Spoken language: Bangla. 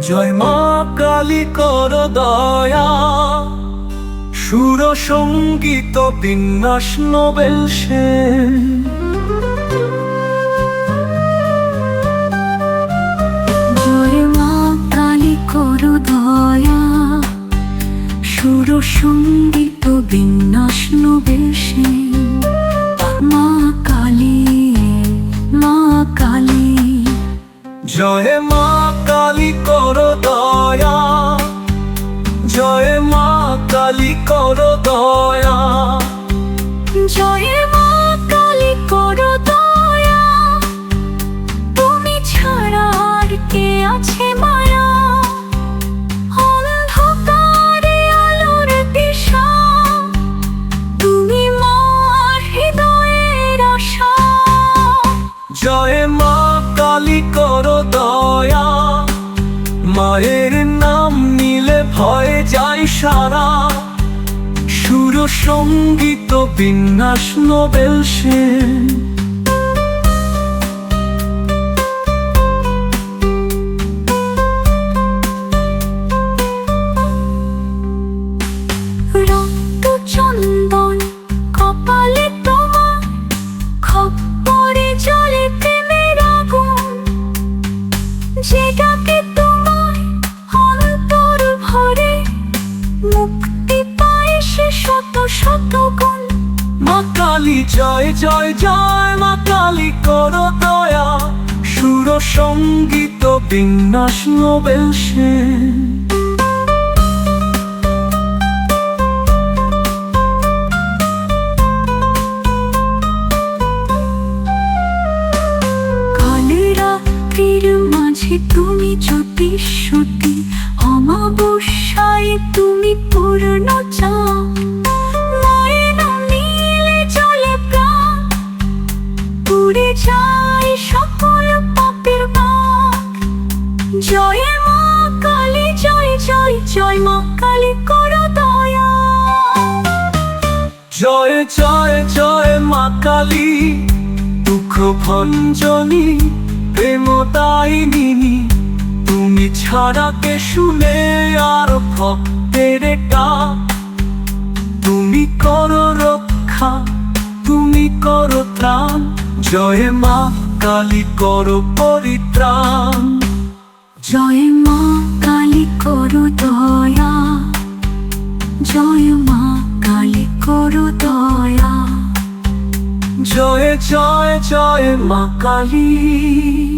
জয় মা কালী কর দয়া। সুর সংগীত বিন্যাস নোবেল দয়া। সুর সংগীত বিন্যাস জয় মা কালী করো দয়া। সংগীত বিন্যাস নোবেল রক্ত চন্দন কপালে তোমার শত শত মা কালী জয় জয় জয় মা কালী কর দয়া। সুর সংগীত বিন্যাস নোবেল সেন। মাঝে তুমি জ্যোতি সতী সকল পাপের জয় মা কালী, জয় জয় জয় মা কালী দয়া। জয় জয় জয় মা কালী, দুঃখ ভঞ্জনী প্রেমদায়িনী তুমি ছাড়া কে শুনে আর ভক্তের ডাক? জয় মা কালী করো পরিত্রাণ। জয় মা কালী করো দয়া। জয় মা কালী করো দয়া। জয় জয় জয় মা কালী।